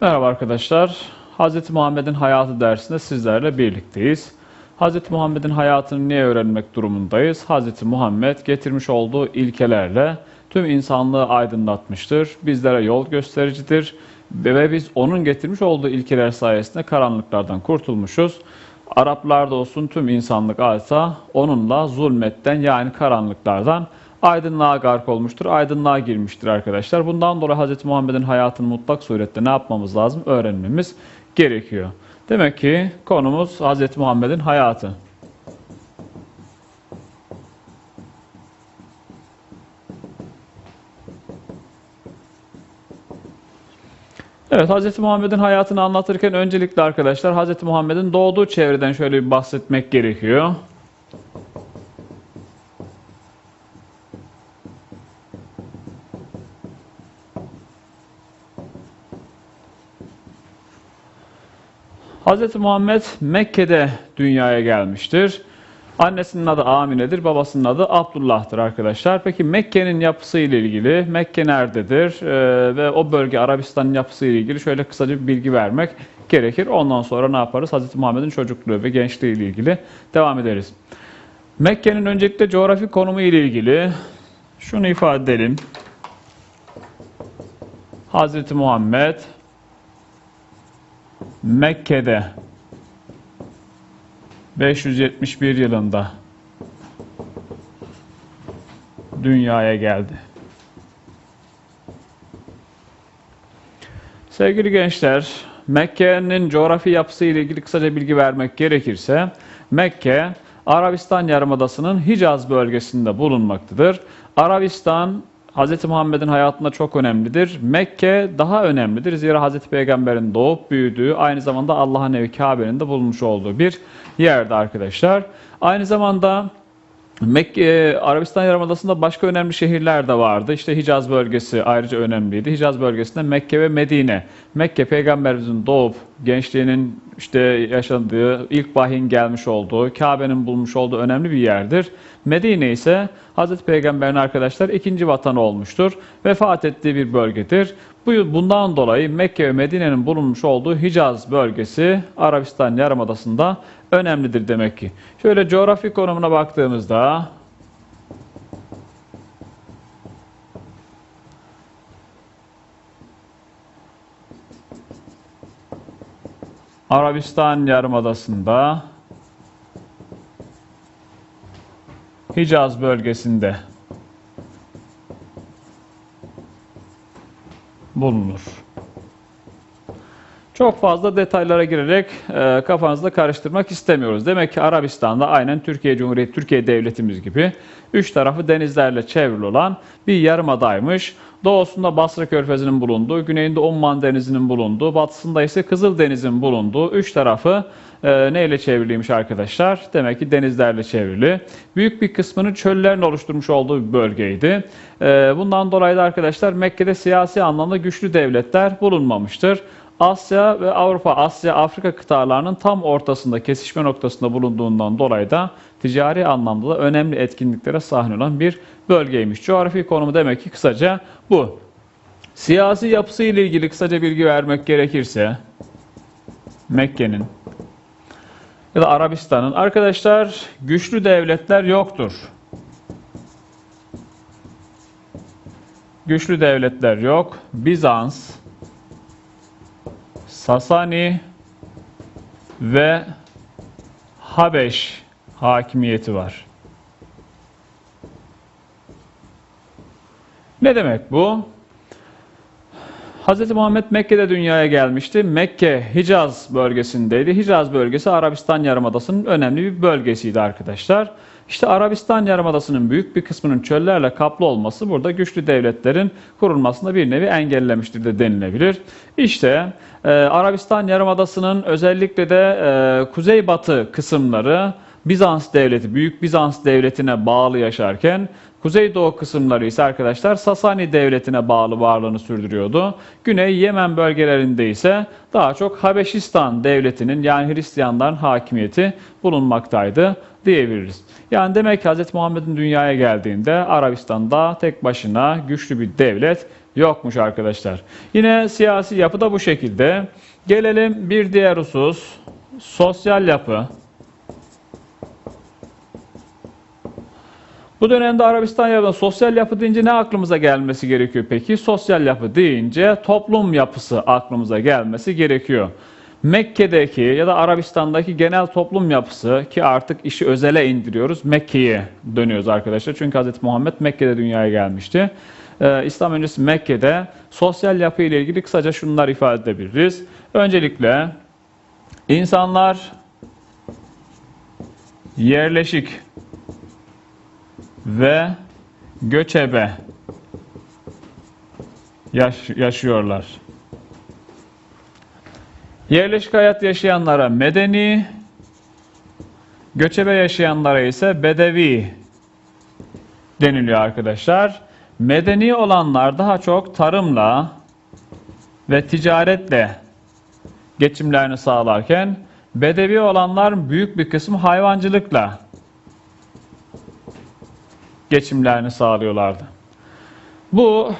Merhaba arkadaşlar. Hz. Muhammed'in hayatı dersinde sizlerle birlikteyiz. Hz. Muhammed'in hayatını niye öğrenmek durumundayız? Hz. Muhammed getirmiş olduğu ilkelerle tüm insanlığı aydınlatmıştır. Bizlere yol göstericidir. Ve biz onun getirmiş olduğu ilkeler sayesinde karanlıklardan kurtulmuşuz. Araplarda olsun tüm insanlık adeta onunla zulmetten yani karanlıklardan aydınlığa gark olmuştur, aydınlığa girmiştir arkadaşlar. Bundan dolayı Hz. Muhammed'in hayatını mutlak surette ne yapmamız lazım? Öğrenmemiz gerekiyor. Demek ki konumuz Hz. Muhammed'in hayatı. Evet, Hz. Muhammed'in hayatını anlatırken öncelikle arkadaşlar Hz. Muhammed'in doğduğu çevreden şöyle bir bahsetmek gerekiyor. Hz. Muhammed Mekke'de dünyaya gelmiştir. Annesinin adı Amine'dir, babasının adı Abdullah'tır arkadaşlar. Peki Mekke'nin yapısı ile ilgili, Mekke nerededir Ee, ve o bölge Arabistan'ın yapısı ile ilgili şöyle kısaca bir bilgi vermek gerekir. Ondan sonra ne yaparız? Hz. Muhammed'in çocukluğu ve gençliği ile ilgili devam ederiz. Mekke'nin öncelikle coğrafi konumu ile ilgili şunu ifade edelim. Hz. Muhammed Mekke'de 571 yılında dünyaya geldi. Sevgili gençler, Mekke'nin coğrafi yapısı ile ilgili kısaca bilgi vermek gerekirse, Mekke, Arabistan Yarımadası'nın Hicaz bölgesinde bulunmaktadır. Arabistan, Hz. Muhammed'in hayatında çok önemlidir. Mekke daha önemlidir. Zira Hz. Peygamber'in doğup büyüdüğü, aynı zamanda Allah'ın evi Kabe'nin de bulunmuş olduğu bir yerde arkadaşlar. Aynı zamanda Mekke, Arabistan Yarımadası'nda başka önemli şehirler de vardı. İşte Hicaz bölgesi ayrıca önemliydi. Hicaz bölgesinde Mekke ve Medine. Mekke peygamberimizin doğup gençliğinin işte yaşadığı, ilk vahyin gelmiş olduğu, Kabe'nin bulmuş olduğu önemli bir yerdir. Medine ise Hazreti Peygamber'in arkadaşlar ikinci vatanı olmuştur. Vefat ettiği bir bölgedir. Bu bundan dolayı Mekke ve Medine'nin bulunmuş olduğu Hicaz bölgesi Arabistan Yarımadası'nda önemlidir demek ki. Şöyle coğrafi konumuna baktığımızda Arabistan Yarımadası'nda Hicaz bölgesinde bulunur. Çok fazla detaylara girerek e, kafanızda karıştırmak istemiyoruz. Demek ki Arabistan'da aynen Türkiye Cumhuriyeti, Türkiye Devletimiz gibi üç tarafı denizlerle çevrili olan bir yarımadaymış. Doğusunda Basra Körfezi'nin bulunduğu, güneyinde Umman Denizi'nin bulunduğu, batısında ise Kızıl Deniz'in bulunduğu üç tarafı e, neyle çevriliymiş arkadaşlar? Demek ki denizlerle çevrili. Büyük bir kısmını çöllerin oluşturmuş olduğu bir bölgeydi. E, bundan dolayı da arkadaşlar Mekke'de siyasi anlamda güçlü devletler bulunmamıştır. Asya ve Avrupa, Asya, Afrika kıtalarının tam ortasında, kesişme noktasında bulunduğundan dolayı da ticari anlamda da önemli etkinliklere sahne olan bir bölgeymiş. Coğrafi konumu demek ki kısaca bu. Siyasi yapısı ile ilgili kısaca bilgi vermek gerekirse Mekke'nin ya da Arabistan'ın arkadaşlar güçlü devletler yoktur. Güçlü devletler yok. Bizans, Sasani ve Habeş hakimiyeti var. Ne demek bu? Hz. Muhammed Mekke'de dünyaya gelmişti. Mekke Hicaz bölgesindeydi. Hicaz bölgesi Arabistan Yarımadası'nın önemli bir bölgesiydi arkadaşlar. İşte Arabistan Yarımadası'nın büyük bir kısmının çöllerle kaplı olması burada güçlü devletlerin kurulmasında bir nevi engellemiştir de denilebilir. İşte e, Arabistan Yarımadası'nın özellikle de e, kuzeybatı kısımları Bizans devleti, Büyük Bizans devletine bağlı yaşarken Kuzeydoğu kısımları ise arkadaşlar Sasani devletine bağlı varlığını sürdürüyordu. Güney Yemen bölgelerinde ise daha çok Habeşistan devletinin yani Hristiyanların hakimiyeti bulunmaktaydı diyebiliriz. Yani demek ki Hz. Muhammed'in dünyaya geldiğinde Arabistan'da tek başına güçlü bir devlet yokmuş arkadaşlar. Yine siyasi yapı da bu şekilde. Gelelim bir diğer husus. Sosyal yapı. Bu dönemde Arabistan yapıda sosyal yapı deyince ne aklımıza gelmesi gerekiyor peki? Sosyal yapı deyince toplum yapısı aklımıza gelmesi gerekiyor. Mekke'deki ya da Arabistan'daki genel toplum yapısı ki artık işi özele indiriyoruz. Mekke'ye dönüyoruz arkadaşlar. Çünkü Hz. Muhammed Mekke'de dünyaya gelmişti. Ee, İslam öncesi Mekke'de sosyal yapı ile ilgili kısaca şunlar ifade edebiliriz. Öncelikle insanlar yerleşik ve göçebe yaş- yaşıyorlar. Yerleşik hayat yaşayanlara medeni, göçebe yaşayanlara ise bedevi deniliyor arkadaşlar. Medeni olanlar daha çok tarımla ve ticaretle geçimlerini sağlarken bedevi olanlar büyük bir kısmı hayvancılıkla geçimlerini sağlıyorlardı. Bu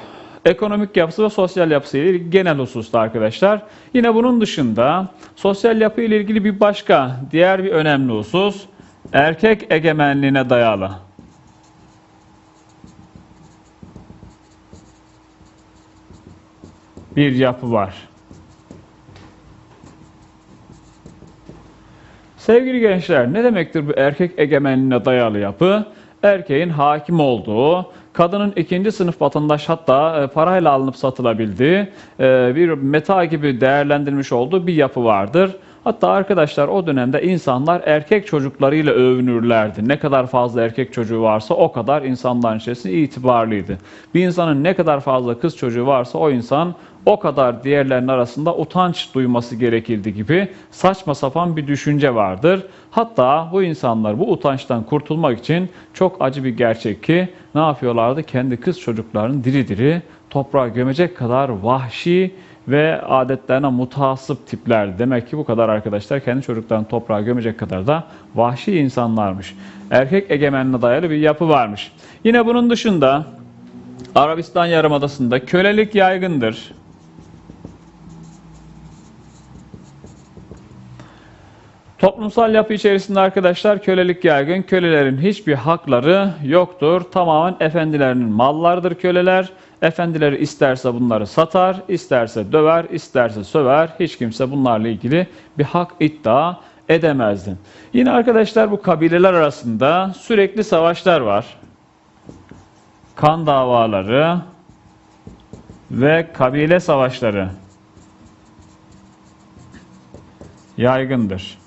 ekonomik yapısı ve sosyal yapısı ile ilgili genel hususta arkadaşlar. Yine bunun dışında sosyal yapı ile ilgili bir başka diğer bir önemli husus erkek egemenliğine dayalı. Bir yapı var. Sevgili gençler, ne demektir bu erkek egemenliğine dayalı yapı? Erkeğin hakim olduğu, kadının ikinci sınıf vatandaş hatta e, parayla alınıp satılabildiği, e, bir meta gibi değerlendirilmiş olduğu bir yapı vardır. Hatta arkadaşlar o dönemde insanlar erkek çocuklarıyla övünürlerdi. Ne kadar fazla erkek çocuğu varsa o kadar insanların içerisinde itibarlıydı. Bir insanın ne kadar fazla kız çocuğu varsa o insan o kadar diğerlerinin arasında utanç duyması gerekirdi gibi saçma sapan bir düşünce vardır. Hatta bu insanlar bu utançtan kurtulmak için çok acı bir gerçek ki ne yapıyorlardı? Kendi kız çocuklarını diri diri toprağa gömecek kadar vahşi ve adetlerine mutasip tipler. Demek ki bu kadar arkadaşlar kendi çocuklarını toprağa gömecek kadar da vahşi insanlarmış. Erkek egemenliğine dayalı bir yapı varmış. Yine bunun dışında Arabistan Yarımadası'nda kölelik yaygındır. Toplumsal yapı içerisinde arkadaşlar kölelik yaygın. Kölelerin hiçbir hakları yoktur. Tamamen efendilerinin mallarıdır köleler. Efendileri isterse bunları satar, isterse döver, isterse söver. Hiç kimse bunlarla ilgili bir hak iddia edemezdi. Yine arkadaşlar bu kabileler arasında sürekli savaşlar var. Kan davaları ve kabile savaşları yaygındır.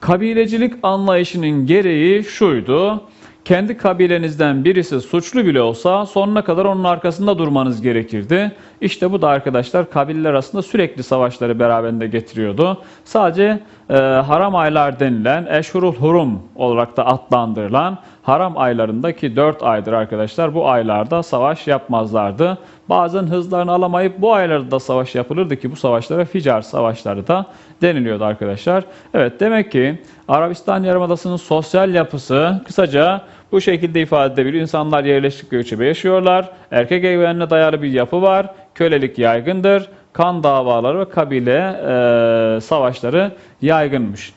Kabilecilik anlayışının gereği şuydu. Kendi kabilenizden birisi suçlu bile olsa sonuna kadar onun arkasında durmanız gerekirdi. İşte bu da arkadaşlar kabileler arasında sürekli savaşları beraberinde getiriyordu. Sadece e, haram aylar denilen eşhurul hurum olarak da adlandırılan haram aylarındaki 4 aydır arkadaşlar. Bu aylarda savaş yapmazlardı. Bazen hızlarını alamayıp bu aylarda da savaş yapılırdı ki bu savaşlara ficar savaşları da deniliyordu arkadaşlar. Evet demek ki Arabistan Yarımadası'nın sosyal yapısı kısaca bu şekilde ifade edebilir. İnsanlar yerleşik göçebe yaşıyorlar. Erkek egemenliğine dayalı bir yapı var. Kölelik yaygındır. Kan davaları ve kabile e, savaşları yaygınmış.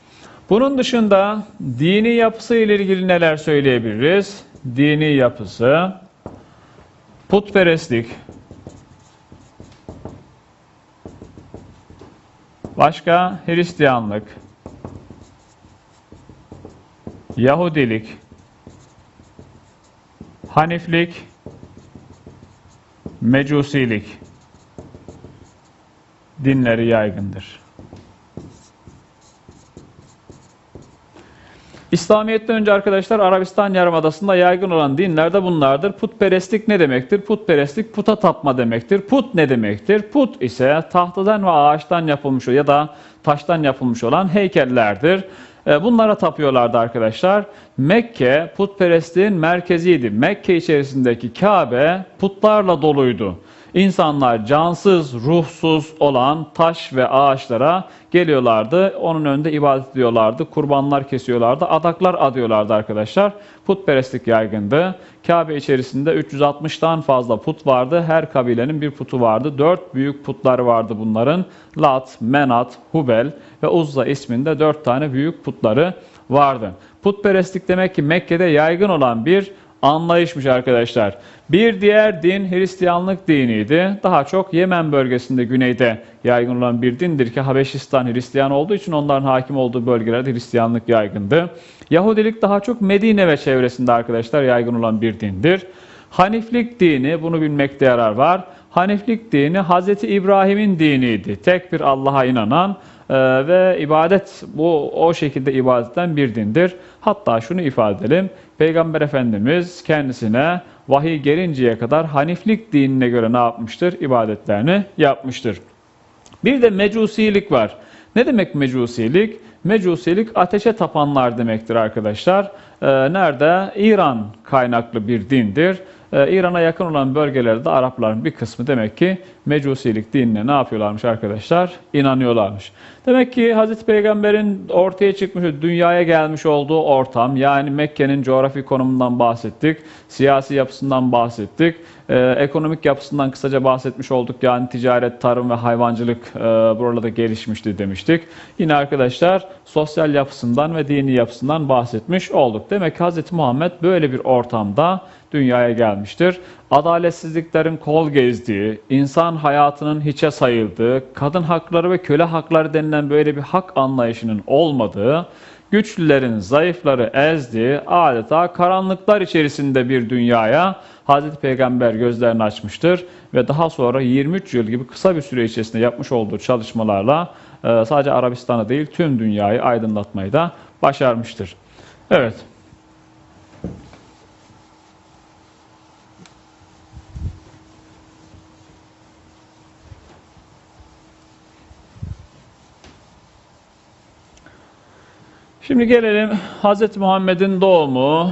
Bunun dışında dini yapısı ile ilgili neler söyleyebiliriz? Dini yapısı, putperestlik, başka Hristiyanlık, Yahudilik, Haniflik, Mecusilik. Dinleri yaygındır. İslamiyet'ten önce arkadaşlar Arabistan Yarımadası'nda yaygın olan dinler de bunlardır. Putperestlik ne demektir? Putperestlik puta tapma demektir. Put ne demektir? Put ise tahtadan ve ağaçtan yapılmış ya da taştan yapılmış olan heykellerdir. E, Bunlara tapıyorlardı arkadaşlar. Mekke putperestliğin merkeziydi. Mekke içerisindeki Kabe putlarla doluydu. İnsanlar cansız, ruhsuz olan taş ve ağaçlara geliyorlardı. Onun önünde ibadet ediyorlardı. Kurbanlar kesiyorlardı. Adaklar adıyorlardı arkadaşlar. Putperestlik yaygındı. Kabe içerisinde 360'tan fazla put vardı. Her kabilenin bir putu vardı. Dört büyük putlar vardı bunların. Lat, Menat, Hubel ve Uzza isminde dört tane büyük putları vardı. Putperestlik demek ki Mekke'de yaygın olan bir anlayışmış arkadaşlar. Bir diğer din Hristiyanlık diniydi. Daha çok Yemen bölgesinde güneyde yaygın olan bir dindir ki Habeşistan Hristiyan olduğu için onların hakim olduğu bölgelerde Hristiyanlık yaygındı. Yahudilik daha çok Medine ve çevresinde arkadaşlar yaygın olan bir dindir. Haniflik dini bunu bilmekte yarar var. Haniflik dini Hazreti İbrahim'in diniydi. Tek bir Allah'a inanan e, ve ibadet bu o şekilde ibadetten bir dindir. Hatta şunu ifade edelim. Peygamber Efendimiz kendisine vahiy gelinceye kadar Haniflik dinine göre ne yapmıştır? İbadetlerini yapmıştır. Bir de mecusilik var. Ne demek mecusilik? Mecusilik ateşe tapanlar demektir arkadaşlar. Ee, nerede? İran kaynaklı bir dindir. Ee, İran'a yakın olan bölgelerde Arapların bir kısmı demek ki mecusilik dinine ne yapıyorlarmış arkadaşlar? İnanıyorlarmış. Demek ki Hazreti Peygamber'in ortaya çıkmış, dünyaya gelmiş olduğu ortam, yani Mekke'nin coğrafi konumundan bahsettik, siyasi yapısından bahsettik, ee, ekonomik yapısından kısaca bahsetmiş olduk. Yani ticaret, tarım ve hayvancılık e, buralarda gelişmişti demiştik. Yine arkadaşlar sosyal yapısından ve dini yapısından bahsetmiş olduk. Demek ki Hz. Muhammed böyle bir ortamda dünyaya gelmiştir. Adaletsizliklerin kol gezdiği, insan hayatının hiçe sayıldığı, kadın hakları ve köle hakları denilen böyle bir hak anlayışının olmadığı, güçlülerin zayıfları ezdiği, adeta karanlıklar içerisinde bir dünyaya Hazreti Peygamber gözlerini açmıştır ve daha sonra 23 yıl gibi kısa bir süre içerisinde yapmış olduğu çalışmalarla e, sadece Arabistan'ı değil tüm dünyayı aydınlatmayı da başarmıştır. Evet. Şimdi gelelim Hz. Muhammed'in doğumu,